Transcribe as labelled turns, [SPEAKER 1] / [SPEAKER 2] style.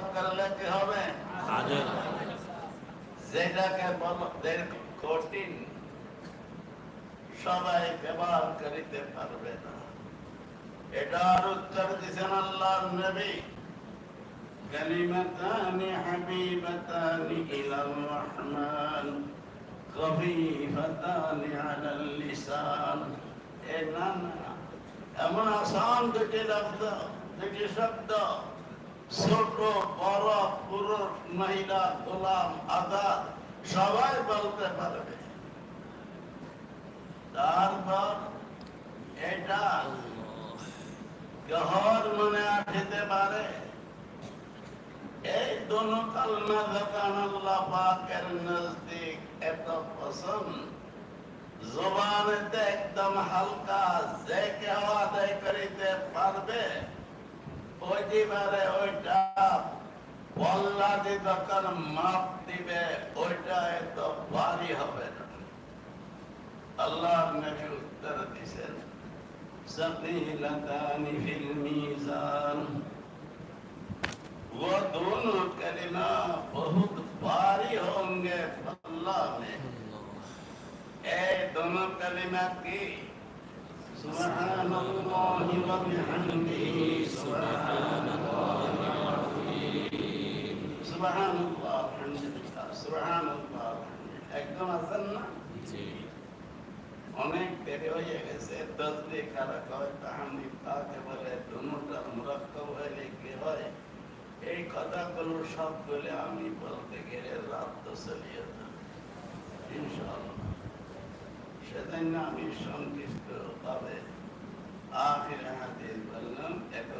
[SPEAKER 1] তলব করলে কি হবে
[SPEAKER 2] আজর
[SPEAKER 1] যেটাকে বলো যে কঠিন সবাই ব্যবহার করিতে পারবে না এটার উত্তর দিছেন আল্লাহ নবী كلمتان حبيبتان إلى الرحمن خفيفتان على اللسان এ না না এমন আসান দুটি শব্দ দুটি শব্দ ছোট বড় পুরুষ, মহিলা, গোলাম, আজাদ, সবাই বলতে পারবে। তারপর এটা গহর মনে আসতে পারে। এই দোনো কালমা যখন আল্লাহ পাকের নজদিক এত পছন্দ, জবানেতে একদম হালকা যে কেউ আদায় করিতে পারবে হইতে পারে ওইটা পল্লাটি যখন মাপ দিবে ভারী হবে আল্লাহ নাকি উত্তর দিছেন, সকিলতানি ফিল একদম আছেন না সব বলে আমি বলতে গেলে রাত তো চলিয়ে যাবে ইনশাল্লাহ আমি সংক্ষিপ্ত পাবে আখির হাতে বললাম এক